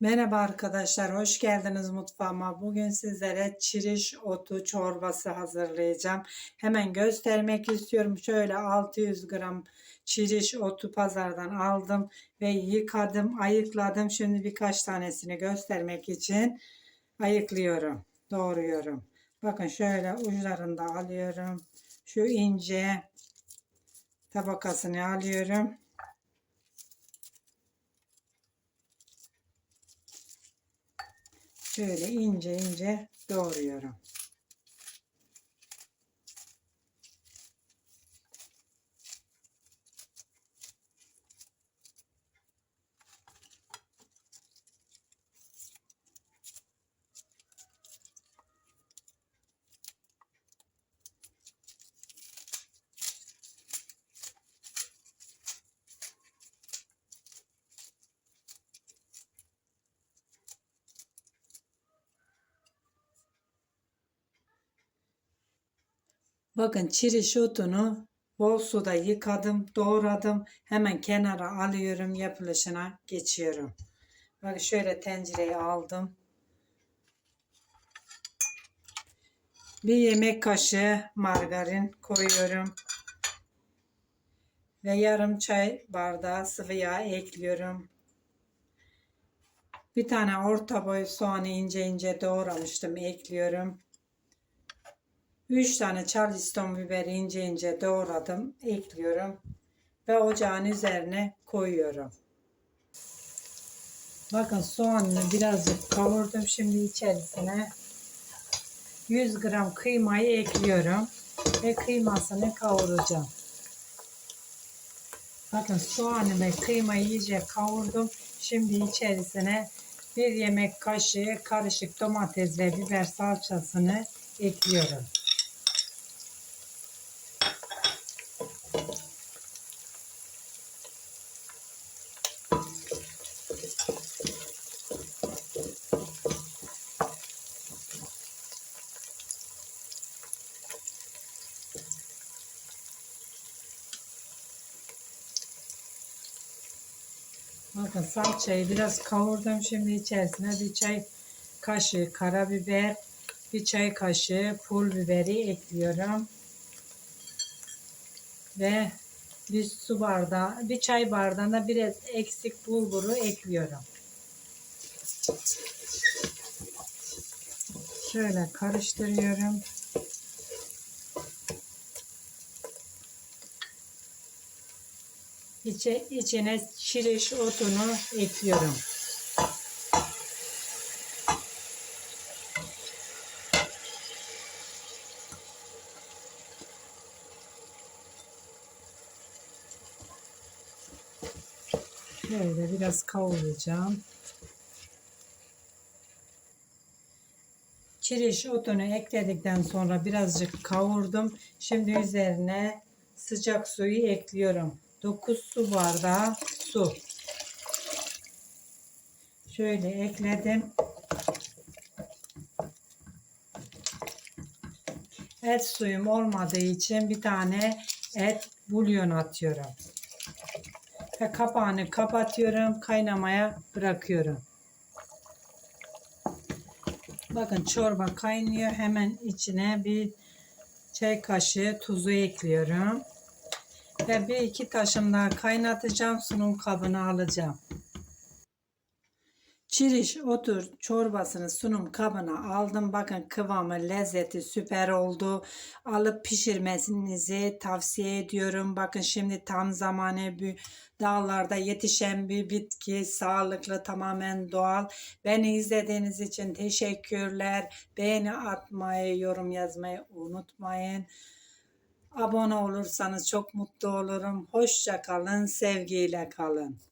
Merhaba arkadaşlar, hoş geldiniz mutfağıma. Bugün sizlere çiriş otu çorbası hazırlayacağım. Hemen göstermek istiyorum. Şöyle 600 gram çiriş otu pazardan aldım ve yıkadım, ayıkladım. Şimdi birkaç tanesini göstermek için ayıklıyorum, doğruyorum. Bakın şöyle uçlarını da alıyorum. Şu ince tabakasını alıyorum. Şöyle ince ince doğruyorum. Bakın çiriş otunu bol suda yıkadım, doğradım. Hemen kenara alıyorum, yapılışına geçiyorum. Bakın şöyle tencereyi aldım. Bir yemek kaşığı margarin koyuyorum. Ve yarım çay bardağı sıvı yağ ekliyorum. Bir tane orta boy soğanı ince ince doğramıştım ekliyorum. 3 tane charleston biberi ince ince doğradım. Ekliyorum. Ve ocağın üzerine koyuyorum. Bakın soğanını birazcık kavurdum. Şimdi içerisine 100 gram kıymayı ekliyorum. Ve kıymasını kavuracağım. Bakın soğanı ve kıymayı iyice kavurdum. Şimdi içerisine bir yemek kaşığı karışık domates ve biber salçasını ekliyorum. Bakın salçayı biraz kavurdum. Şimdi içerisine bir çay kaşığı karabiber, bir çay kaşığı pul biberi ekliyorum. Ve bir su bardağı, bir çay bardağına biraz eksik bulguru ekliyorum. Şöyle karıştırıyorum. İçe, içine şiriş otunu ekliyorum. Böyle biraz kavuracağım. Çiriş otunu ekledikten sonra birazcık kavurdum. Şimdi üzerine sıcak suyu ekliyorum. 9 su bardağı su. Şöyle ekledim. Et suyum olmadığı için bir tane et bulyon atıyorum. Ve kapağını kapatıyorum. Kaynamaya bırakıyorum. Bakın çorba kaynıyor. Hemen içine bir çay kaşığı tuzu ekliyorum. Ve bir iki taşım daha kaynatacağım. Sunum kabına alacağım. Çiriş otur çorbasını sunum kabına aldım. Bakın kıvamı lezzeti süper oldu. Alıp pişirmenizi tavsiye ediyorum. Bakın şimdi tam zamanı bir dağlarda yetişen bir bitki. Sağlıklı tamamen doğal. Beni izlediğiniz için teşekkürler. Beğeni atmayı, yorum yazmayı unutmayın. Abone olursanız çok mutlu olurum. Hoşça kalın, sevgiyle kalın.